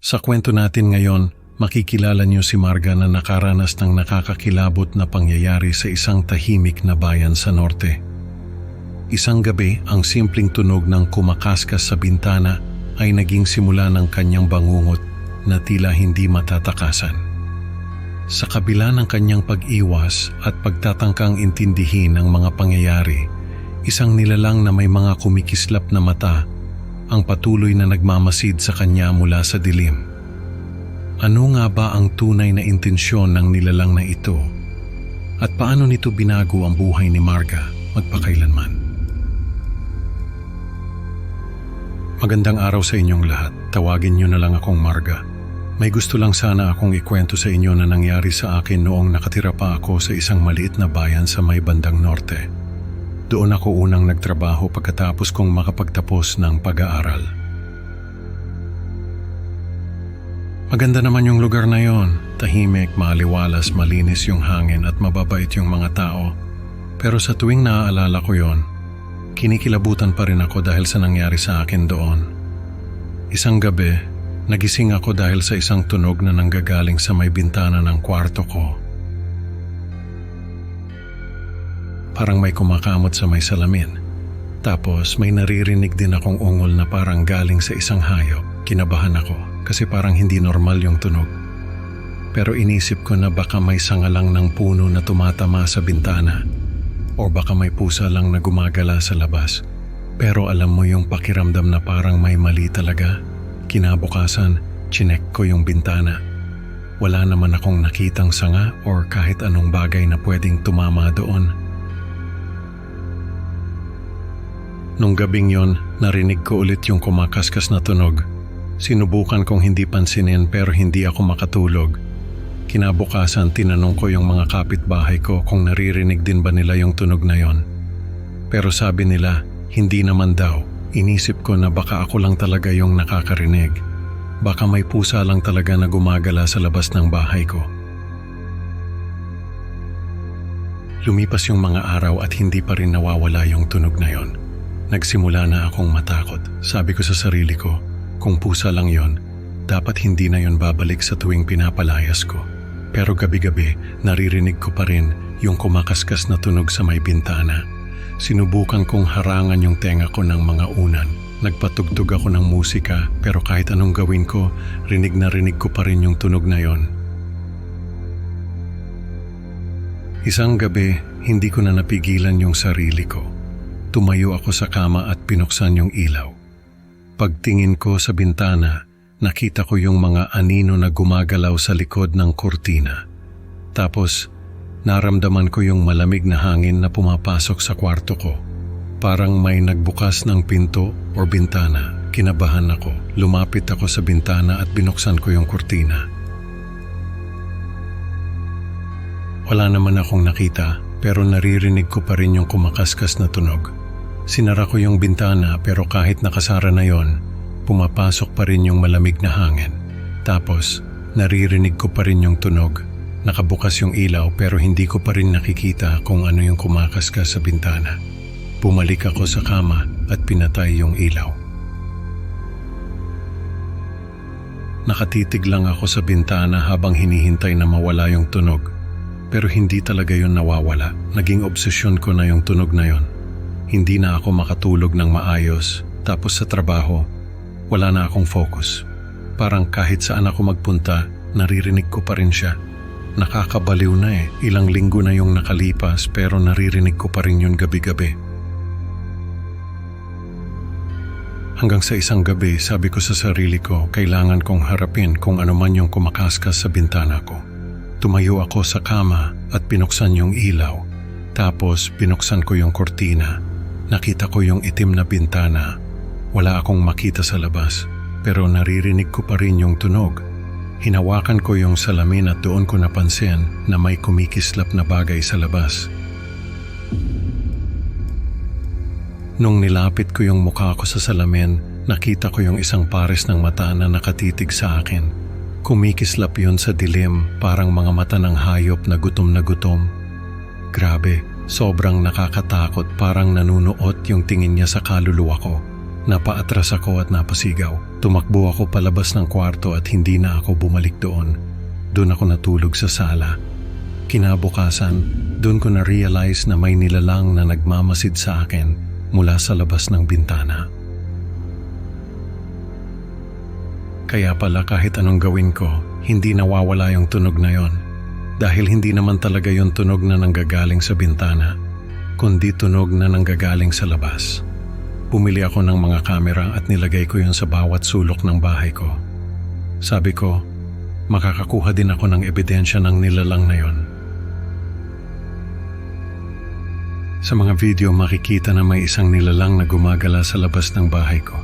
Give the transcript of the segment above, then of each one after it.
Sa kwento natin ngayon, makikilala niyo si Marga na nakaranas ng nakakakilabot na pangyayari sa isang tahimik na bayan sa norte. Isang gabi, ang simpleng tunog ng kumakaskas sa bintana ay naging simula ng kanyang bangungot na tila hindi matatakasan. Sa kabila ng kanyang pag-iwas at pagtatangkang intindihin ang mga pangyayari, isang nilalang na may mga kumikislap na mata ang patuloy na nagmamasid sa kanya mula sa dilim. Ano nga ba ang tunay na intensyon ng nilalang na ito? At paano nito binago ang buhay ni Marga magpakailanman? Magandang araw sa inyong lahat. Tawagin niyo na lang akong Marga. May gusto lang sana akong ikwento sa inyo na nangyari sa akin noong nakatira pa ako sa isang maliit na bayan sa may bandang norte. Doon ako unang nagtrabaho pagkatapos kong makapagtapos ng pag-aaral. Maganda naman yung lugar na yon. Tahimik, maaliwalas, malinis yung hangin at mababait yung mga tao. Pero sa tuwing naaalala ko yon, kinikilabutan pa rin ako dahil sa nangyari sa akin doon. Isang gabi, nagising ako dahil sa isang tunog na nanggagaling sa may bintana ng kwarto ko. Parang may kumakamot sa may salamin. Tapos may naririnig din akong ungol na parang galing sa isang hayop. Kinabahan ako kasi parang hindi normal yung tunog. Pero inisip ko na baka may sangalang ng puno na tumatama sa bintana o baka may pusa lang na gumagala sa labas. Pero alam mo yung pakiramdam na parang may mali talaga. Kinabukasan, chinek ko yung bintana. Wala naman akong nakitang sanga or kahit anong bagay na pwedeng tumama doon. Nung gabing yon, narinig ko ulit yung kumakaskas na tunog. Sinubukan kong hindi pansinin pero hindi ako makatulog. Kinabukasan tinanong ko yung mga kapitbahay ko kung naririnig din ba nila yung tunog na yon. Pero sabi nila, hindi naman daw. Inisip ko na baka ako lang talaga yung nakakarinig. Baka may pusa lang talaga na gumagala sa labas ng bahay ko. Lumipas yung mga araw at hindi pa rin nawawala yung tunog na yon. Nagsimula na akong matakot. Sabi ko sa sarili ko, kung pusa lang yon, dapat hindi na yon babalik sa tuwing pinapalayas ko. Pero gabi-gabi, naririnig ko pa rin yung kumakaskas na tunog sa may bintana. Sinubukan kong harangan yung tenga ko ng mga unan. Nagpatugtog ako ng musika pero kahit anong gawin ko, rinig na rinig ko pa rin yung tunog na yon. Isang gabi, hindi ko na napigilan yung sarili ko. Tumayo ako sa kama at pinuksan yung ilaw. Pagtingin ko sa bintana, nakita ko yung mga anino na gumagalaw sa likod ng kurtina. Tapos, naramdaman ko yung malamig na hangin na pumapasok sa kwarto ko. Parang may nagbukas ng pinto o bintana. Kinabahan ako. Lumapit ako sa bintana at binuksan ko yung kurtina. Wala naman akong nakita pero naririnig ko pa rin yung kumakaskas na tunog. Sinara ko yung bintana pero kahit nakasara na yon, pumapasok pa rin yung malamig na hangin. Tapos, naririnig ko pa rin yung tunog. Nakabukas yung ilaw pero hindi ko pa rin nakikita kung ano yung kumakaskas sa bintana. Bumalik ako sa kama at pinatay yung ilaw. Nakatitig lang ako sa bintana habang hinihintay na mawala yung tunog. Pero hindi talaga yun nawawala. Naging obsesyon ko na yung tunog na yon. Hindi na ako makatulog ng maayos. Tapos sa trabaho, wala na akong focus. Parang kahit saan ako magpunta, naririnig ko pa rin siya. Nakakabaliw na eh. Ilang linggo na yung nakalipas pero naririnig ko pa rin yun gabi-gabi. Hanggang sa isang gabi, sabi ko sa sarili ko, kailangan kong harapin kung ano man yung kumakaskas sa bintana ko. Tumayo ako sa kama at binuksan yung ilaw. Tapos binuksan ko yung kortina. Nakita ko yung itim na bintana. Wala akong makita sa labas, pero naririnig ko pa rin yung tunog. Hinawakan ko yung salamin at doon ko napansin na may kumikislap na bagay sa labas. Nung nilapit ko yung mukha ko sa salamin, nakita ko yung isang pares ng mata na nakatitig sa akin. Kumikislap yun sa dilim parang mga mata ng hayop na gutom na gutom. Grabe, sobrang nakakatakot parang nanunuot yung tingin niya sa kaluluwa ko. Napaatras ako at napasigaw. Tumakbo ako palabas ng kwarto at hindi na ako bumalik doon. Doon ako natulog sa sala. Kinabukasan, doon ko na-realize na may nilalang na nagmamasid sa akin mula sa labas ng bintana. Kaya pala kahit anong gawin ko, hindi nawawala yung tunog na yon. Dahil hindi naman talaga yung tunog na nanggagaling sa bintana, kundi tunog na nanggagaling sa labas. Bumili ako ng mga kamera at nilagay ko yun sa bawat sulok ng bahay ko. Sabi ko, makakakuha din ako ng ebidensya ng nilalang na yon. Sa mga video makikita na may isang nilalang na gumagala sa labas ng bahay ko.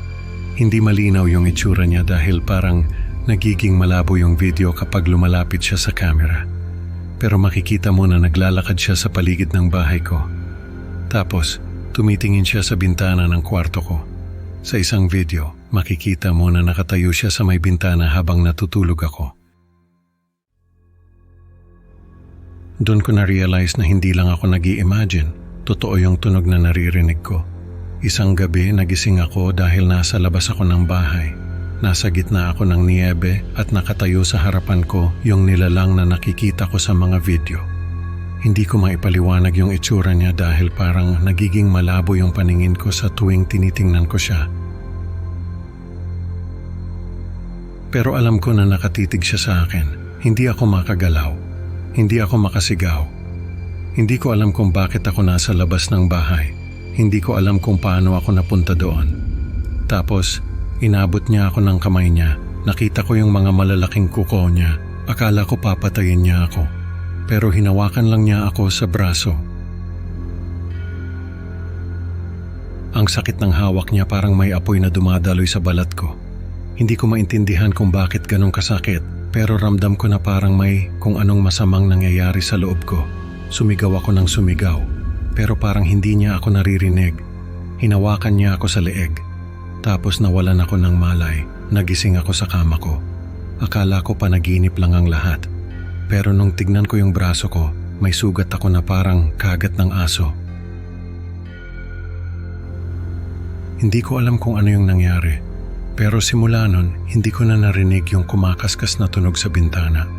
Hindi malinaw yung itsura niya dahil parang nagiging malabo yung video kapag lumalapit siya sa camera. Pero makikita mo na naglalakad siya sa paligid ng bahay ko. Tapos, tumitingin siya sa bintana ng kwarto ko. Sa isang video, makikita mo na nakatayo siya sa may bintana habang natutulog ako. Doon ko na-realize na hindi lang ako nag imagine Totoo yung tunog na naririnig ko. Isang gabi nagising ako dahil nasa labas ako ng bahay. Nasa gitna ako ng niebe at nakatayo sa harapan ko yung nilalang na nakikita ko sa mga video. Hindi ko maipaliwanag yung itsura niya dahil parang nagiging malabo yung paningin ko sa tuwing tinitingnan ko siya. Pero alam ko na nakatitig siya sa akin. Hindi ako makagalaw. Hindi ako makasigaw. Hindi ko alam kung bakit ako nasa labas ng bahay. Hindi ko alam kung paano ako napunta doon. Tapos, inabot niya ako ng kamay niya. Nakita ko yung mga malalaking kuko niya. Akala ko papatayin niya ako. Pero hinawakan lang niya ako sa braso. Ang sakit ng hawak niya parang may apoy na dumadaloy sa balat ko. Hindi ko maintindihan kung bakit ganong kasakit pero ramdam ko na parang may kung anong masamang nangyayari sa loob ko. Sumigaw ako ng sumigaw, pero parang hindi niya ako naririnig. Hinawakan niya ako sa leeg. Tapos nawalan ako ng malay, nagising ako sa kama ko. Akala ko panaginip lang ang lahat. Pero nung tignan ko yung braso ko, may sugat ako na parang kagat ng aso. Hindi ko alam kung ano yung nangyari. Pero simula nun, hindi ko na narinig yung kumakaskas na tunog sa bintana.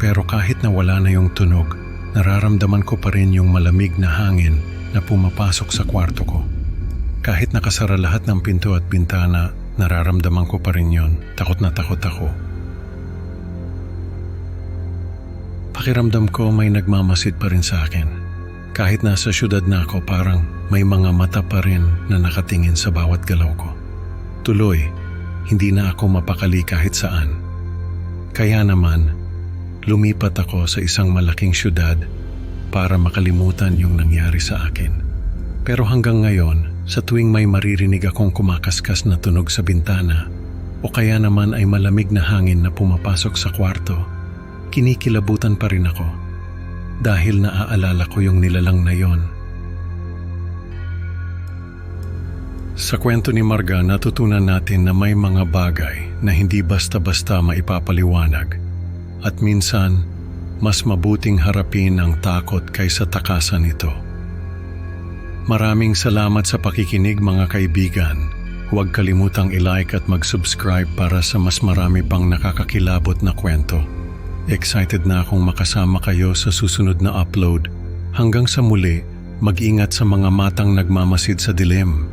Pero kahit na wala na yung tunog, nararamdaman ko pa rin yung malamig na hangin na pumapasok sa kwarto ko. Kahit nakasara lahat ng pinto at bintana, nararamdaman ko pa rin yon. Takot na takot ako. Pakiramdam ko may nagmamasid pa rin sa akin. Kahit nasa syudad na ako parang may mga mata pa rin na nakatingin sa bawat galaw ko. Tuloy, hindi na ako mapakali kahit saan. Kaya naman, lumipat ako sa isang malaking syudad para makalimutan yung nangyari sa akin. Pero hanggang ngayon, sa tuwing may maririnig akong kumakaskas na tunog sa bintana o kaya naman ay malamig na hangin na pumapasok sa kwarto, kinikilabutan pa rin ako dahil naaalala ko yung nilalang na yon. Sa kwento ni Marga, natutunan natin na may mga bagay na hindi basta-basta maipapaliwanag at minsan, mas mabuting harapin ang takot kaysa takasan ito. Maraming salamat sa pakikinig mga kaibigan. Huwag kalimutang i-like at mag-subscribe para sa mas marami pang nakakakilabot na kwento. Excited na akong makasama kayo sa susunod na upload. Hanggang sa muli, mag-ingat sa mga matang nagmamasid sa dilim.